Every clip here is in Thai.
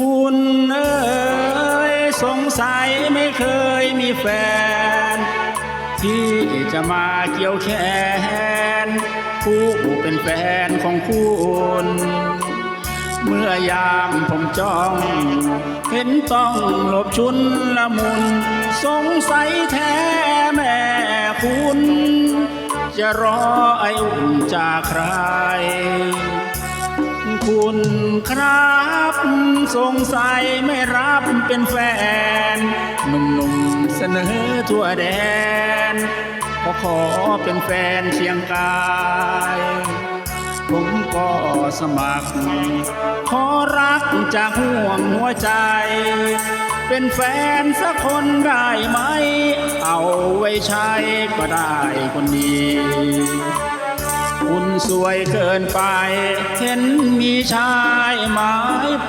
คุณเอ๋ยสงสัยไม่เคยมีแฟน ที่จะมาเกี่ยวแขนผู้เป็นแฟนของคุณเมื่อยามผมจ้อง เห็นต้องหลบชุนละมุน สงสัยแท้แม่คุณ จะรอไออุ่นจากใคร คุณครับ สงสัยไม่รับเป็นแฟนหนุ่มๆเสนอทั่วแดนก็ขอเป็นแฟนเชียงกาย ผมก็สมัคร ขอรักจากห่วงหัวใจ เป็นแฟนสักคนได้ไหม เอาไว้ใช้ก็ได้คนดี สวยเกินไป เห็นมีชายไม้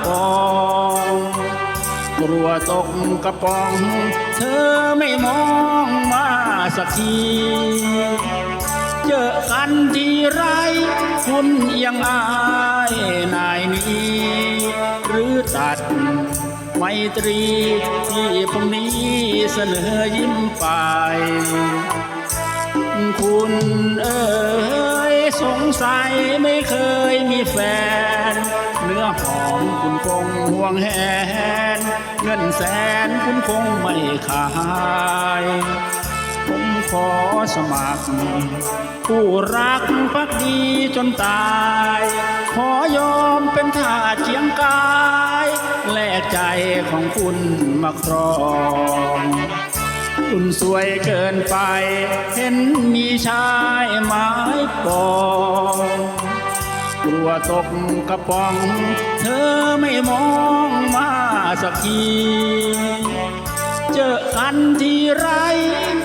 ปองกลัวตกกระป๋อง เธอไม่มองมาสักทีเจอกันทีไรคุณเอียงอายนายนี้ หรือตัดไมตรีที่ผมนี้เสนอยิ้มไป คุณเอ๋ย สงสัยไม่เคยมีแฟน เนื้อหอมคุณคงห่วงแหน เงินแสนคุณคงไม่ขายผมขอสมัคร ผู้รักพักดีจนตาย ขอยอมเป็นทาสเคียงกาย แลกใจของคุณมาครอง คุณสวยเกินไป เห็นมีชายไม้ปองกลัวตกกระป๋อง เธอไม่มองมาสักทีเจอกันทีไร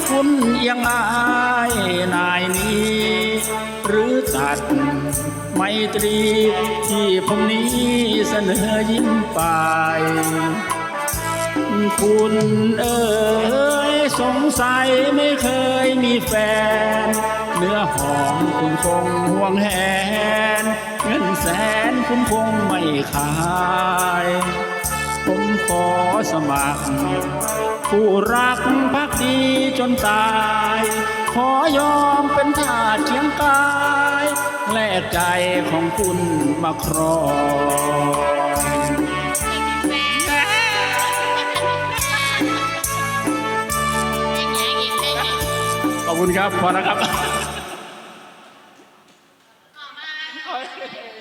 คุณยังอายนายนี้ หรือตัดไมตรีที่ผมนี้เสนอยิ้มไป คุณเอ๋ย สงสัยไม่เคยมีแฟน เนื้อหอมคุณคงห่วงแหน เงินแสนคุณคงไม่ขายผมขอสมัคร ผู้รักพักดีจนตาย ขอยอมเป็นทาสเคียงกาย แลกใจของคุณมาครอง ขอบคุณครับพอแล้วครับ